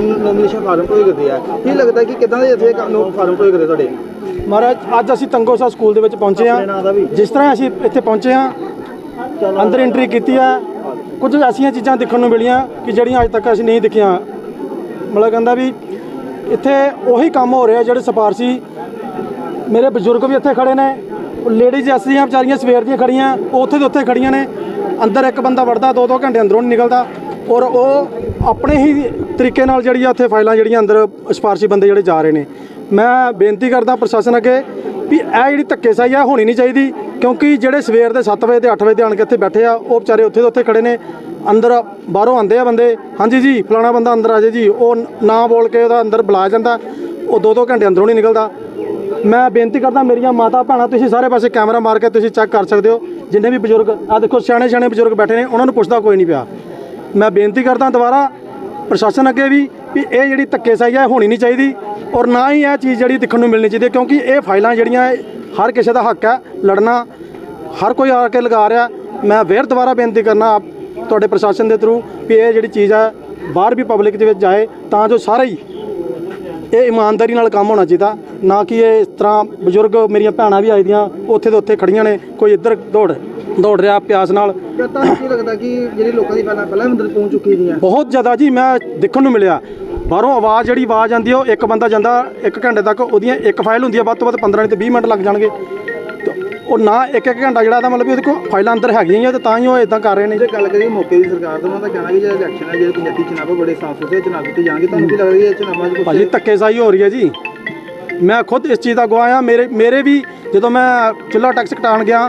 Nomination form ਭੋਏ ਕਰਦੇ ਆ? ਕੀ ਲੱਗਦਾ ਕਿ ਕਿਦਾਂ ਦੇ ਇੱਥੇ ਨੋ ਫਾਰਮ ਭੋਏ ਕਰਦੇ ਤੁਹਾਡੇ? ਮਹਾਰਾਜ ਅੱਜ ਅਸੀਂ ਤੰਗੋਸਾ ਸਕੂਲ ਦੇ ਵਿੱਚ ਪਹੁੰਚੇ ਵੀ। ਜਿਸ ਤਰ੍ਹਾਂ ਅਸੀਂ ਇੱਥੇ ਪਹੁੰਚੇ ਹਾਂ ਅੰਦਰ ਐਂਟਰੀ ਕੀਤੀ ਆ। ਕੁਝ ਐਸੀਆਂ ਚੀਜ਼ਾਂ ਦੇਖਣ ਨੂੰ ਮਿਲੀਆਂ ਕਿ ਜਿਹੜੀਆਂ ਅੱਜ ਤੱਕ ਅਸੀਂ ਨਹੀਂ ਦੇਖੀਆਂ। ਮਤਲਬ ਕਹਿੰਦਾ ਵੀ ਇੱਥੇ ਉਹੀ ਕੰਮ ਹੋ ਰਿਹਾ ਜਿਹੜੇ ਸਿਫਾਰਸ਼ੀ ਮੇਰੇ ਬਜ਼ੁਰਗ ਵੀ ਇੱਥੇ ਖੜੇ ਨੇ। ਲੇਡੀਜ਼ ਐਸੀਆਂ ਵਿਚਾਰੀਆਂ ਸਵੇਰ ਦੀਆਂ ਖੜੀਆਂ ਉੱਥੇ ਦੇ ਉੱਥੇ ਖੜੀਆਂ ਨੇ। ਅੰਦਰ ਇੱਕ ਬੰਦਾ ਵੜਦਾ ਦੋ ਦੋ ਘੰਟੇ ਅੰਦਰੋਂ ਨਹੀਂ ਨਿਕਲਦਾ। ਔਰ ਉਹ ਆਪਣੇ ਹੀ ਤਰੀਕੇ ਨਾਲ ਜਿਹੜੀ ਆ ਉੱਥੇ ਫਾਈਲਾਂ ਜਿਹੜੀਆਂ ਅੰਦਰ ਸਿਫਾਰਸ਼ੀ ਬੰਦੇ ਜਿਹੜੇ ਜਾ ਰਹੇ ਨੇ। ਮੈਂ ਬੇਨਤੀ ਕਰਦਾ ਪ੍ਰਸ਼ਾਸਨ ਅੱਗੇ ਵੀ ਇਹ ਜਿਹੜੀ ਧੱਕੇਸ਼ਾਹੀ ਆ ਹੋਣੀ ਨਹੀਂ ਚਾਹੀਦੀ ਕਿਉਂਕਿ ਜਿਹੜੇ ਸਵੇਰ ਦੇ 7 ਵਜੇ ਤੇ 8 ਵਜੇ ਤੇ ਆਣ ਕੇ ਇੱਥੇ ਬੈਠੇ ਆ, ਉਹ ਵਿਚਾਰੇ ਉੱਥੇ ਦੇ ਉੱਥੇ ਖੜੇ ਨੇ। ਅੰਦਰ ਬਾਹਰੋਂ ਆਉਂਦੇ ਆ ਬੰਦੇ। ਹਾਂਜੀ ਜੀ, ਫਲਾਣਾ ਬੰਦਾ ਅੰਦਰ ਆ ਜੇ ਜੀ, ਉਹ ਨਾ ਬੋਲ ਕੇ ਉਹਦਾ ਅੰਦਰ ਬੁਲਾਇਆ ਜਾਂਦਾ, ਉਹ ਦੋ ਦੋ ਘੰਟੇ ਅੰਦਰੋਂ ਨਹੀਂ ਨਿਕਲਦਾ। ਮੈਂ ਬੇਨਤੀ ਕਰਦਾ ਮੇਰੀਆਂ ਮਾਤਾ ਭੈਣਾਂ, ਤੁਸੀਂ ਸਾਰੇ ਪਾਸੇ ਕੈਮਰਾ ਮਾਰ ਕੇ ਤੁਸੀਂ ਚੈੱਕ ਕਰ ਸਕਦੇ ਹੋ। ਜਿੰਨੇ ਵੀ ਬਜ਼ੁਰਗ ਆ ਦੇਖੋ ਸਿਆਣੇ ਸਿਆਣੇ ਬਜ਼ੁਰਗ ਬੈਠੇ ਨੇ, ਉਹਨਾਂ ਨੂੰ ਪੁੱਛਦਾ ਕੋਈ ਨਹੀਂ ਪਿਆ। ਮੈਂ ਬੇਨਤੀ ਕਰਦਾ ਦੁਬਾਰਾ ਪ੍ਰਸ਼ਾਸਨ ਅੱਗੇ ਵੀ ਵੀ ਇਹ ਜਿਹੜੀ ਧੱਕੇਸ਼ਾਹੀ ਹੈ ਇਹ ਹੋਣੀ ਨਹੀਂ ਚਾਹੀਦੀ ਔਰ ਨਾ ਹੀ ਇਹ ਚੀਜ਼ ਜਿਹੜੀ ਦੇਖਣ ਨੂੰ ਮਿਲਣੀ ਚਾਹੀਦੀ ਹੈ, ਕਿਉਂਕਿ ਇਹ ਫਾਈਲਾਂ ਜਿਹੜੀਆਂ ਹਰ ਕਿਸੇ ਦਾ ਹੱਕ ਹੈ, ਲੜਨਾ, ਹਰ ਕੋਈ ਆ ਕੇ ਲਗਾ ਰਿਹਾ। ਮੈਂ ਫੇਰ ਦੁਬਾਰਾ ਬੇਨਤੀ ਕਰਨਾ ਆਪ ਤੁਹਾਡੇ ਪ੍ਰਸ਼ਾਸਨ ਦੇ ਥਰੂ ਵੀ ਇਹ ਜਿਹੜੀ ਚੀਜ਼ ਹੈ, ਬਾਹਰ ਵੀ ਪਬਲਿਕ ਦੇ ਵਿੱਚ ਜਾਏ, ਤਾਂ ਜੋ ਸਾਰੇ ਹੀ ਇਹ ਇਮਾਨਦਾਰੀ ਨਾਲ ਕੰਮ ਹੋਣਾ ਚਾਹੀਦਾ ਨਾ ਕਿ ਇਹ ਇਸ ਤਰ੍ਹਾਂ ਬਜ਼ੁਰਗ ਮੇਰੀਆਂ ਭੈਣਾਂ ਵੀ ਆਈ ਦੀਆਂ ਉੱਥੇ ਦੇ ਉੱਥੇ ਖੜੀਆਂ ਨੇ ਕੋਈ ਇੱਧਰ ਦੌੜ ਦੌੜ ਰਿਹਾ ਪਿਆਸ ਨਾਲ। ਕਿ ਤੁਹਾਨੂੰ ਕੀ ਲੱਗਦਾ ਕਿ ਜਿਹੜੀ ਲੋਕਾਂ ਦੀ ਪਹਿਲਾਂ ਪਹਿਲਾਂ ਵੀ ਅੰਦਰ ਪਹੁੰਚ ਚੁੱਕੀ ਦੀਆਂ ਬਹੁਤ ਜ਼ਿਆਦਾ ਜੀ ਮੈਂ ਦੇਖਣ ਨੂੰ ਮਿਲਿਆ। ਬਾਹਰੋਂ ਆਵਾਜ਼ ਜਿਹੜੀ ਆਵਾਜ਼ ਆਉਂਦੀ ਉਹ ਇੱਕ ਬੰਦਾ ਜਾਂਦਾ ਇੱਕ ਘੰਟੇ ਤੱਕ ਉਹਦੀਆਂ ਇੱਕ ਫਾਈਲ ਹੁੰਦੀ ਹੈ ਵੱਧ ਤੋਂ ਵੱਧ 15 ਨਹੀਂ ਤੇ 20 ਮਿੰਟ ਲੱਗ ਜਾਣਗੇ। ਉਹ ਨਾ ਇੱਕ ਇੱਕ ਘੰਟਾ ਜਿਹੜਾ ਤਾਂ ਮਤਲਬ ਵੀ ਉਹਦੇ ਕੋਲ ਫਾਈਲਾਂ ਅੰਦਰ ਹੈਗੀਆਂ ਹੀ ਆ ਤੇ ਤਾਂ ਹੀ ਉਹ ਇਦਾਂ ਕਰ ਰਹੇ ਨੇ। ਜੇ ਗੱਲ ਕਰੀਏ ਮੌਕੇ ਦੀ ਸਰਕਾਰ ਦਾ ਉਹਨਾਂ ਦਾ ਕਹਿਣਾ ਕਿ ਜਿਹੜਾ ਇਲੈਕਸ਼ਨ ਹੈ ਜਿਹੜੇ ਪੰਜਾਬੀ ਆ, ਬੜੇ ਸਾਫ਼ ਸੁਥਰੇ ਚੁਣਾਵ ਕੀਤੇ ਜਾਣਗੇ ਤੁਹਾਨੂੰ ਕੀ ਲੱਗਦਾ ਇਹ ਚੁਣਾਵਾਂ 'ਚ ਭਾਜੀ ਧੱਕੇਸ਼ਾਹੀ ਹੋ ਰਹੀ ਹੈ ਜੀ। ਮੈਂ ਖੁਦ ਇਸ ਚੀਜ਼ ਦਾ ਗਵਾਹ ਆ ਮੇਰੇ ਮੇਰੇ ਵੀ ਜਦੋਂ ਮੈਂ ਚੁੱਲਾ ਟੈਕਸ ਕਟਾਉਣ ਗਿਆ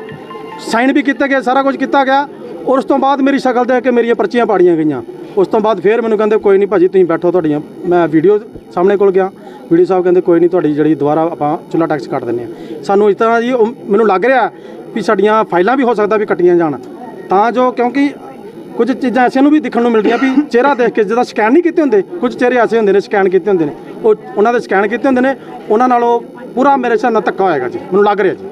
ਸਾਈਨ ਵੀ ਕੀਤੇ ਗਏ ਸਾਰਾ ਕੁਝ ਕੀਤਾ ਗਿਆ ਔਰ ਉਸ ਤੋਂ ਬਾਅਦ ਮੇਰੀ ਸ਼ਕਲ ਦੇਖ ਕੇ ਮੇਰੀਆਂ ਪਰਚੀਆਂ ਪਾੜੀਆਂ ਗਈਆਂ। ਉਸ ਤੋਂ ਬਾਅਦ ਫੇਰ ਮੈਨੂੰ ਕਹਿੰਦੇ ਕੋਈ ਨਹੀਂ ਭਾਜੀ ਤੁਸੀਂ ਬੈਠੋ ਤੁਹਾਡੀਆਂ, ਮੈਂ ਵੀਡੀਓ ਸਾਹਮਣੇ ਕੋਲ ਗਿਆ ਵੀਡੀਓ ਸਾਹਿਬ ਕਹਿੰਦੇ ਕੋਈ ਨਹੀਂ ਤੁਹਾਡੀ ਜਿਹੜੀ ਦੁਬਾਰਾ ਆਪਾਂ ਚੁੱਲਾ ਟੈਕਸ ਕੱਟ ਦਿੰਦੇ ਆ ਸਾਨੂੰ ਇਸ ਤਰ੍ਹਾਂ ਜੀ ਉਹ ਮੈਨੂੰ ਲੱਗ ਰਿਹਾ ਵੀ ਸਾਡੀਆਂ ਫਾਈਲਾਂ ਵੀ ਹੋ ਸਕਦਾ ਵੀ ਕੱਟੀਆਂ ਜਾਣ। ਤਾਂ ਜੋ ਕਿਉਂਕਿ ਕੁਝ ਚੀਜ਼ਾਂ ਐਸੀਆਂ ਨੂੰ ਵੀ ਦੇਖਣ ਨੂੰ ਮਿਲਦੀਆਂ ਵੀ ਚਿਹਰਾ ਦੇਖ ਕੇ ਜਿਹਦਾ ਸਕੈਨ ਨਹੀਂ ਕੀਤੇ ਹੁੰਦੇ, ਕੁਝ ਚਿਹਰੇ ਐਸੇ ਹੁੰਦੇ ਨੇ ਸਕੈਨ ਕੀਤੇ ਹੁੰਦੇ ਨੇ। ਉਹ ਉਹਨਾਂ ਦੇ ਸਕੈਨ ਕੀਤੇ ਹੁੰਦੇ ਨੇ, ਉਹਨਾਂ ਨਾਲ ਉਹ ਪੂਰਾ ਮੇਰੇ ਹਿਸਾਬ ਨਾਲ ਧੱਕਾ ਹੋਏਗਾ ਜੀ, ਮੈਨੂੰ ਲੱਗ ਰਿਹਾ ਜੀ।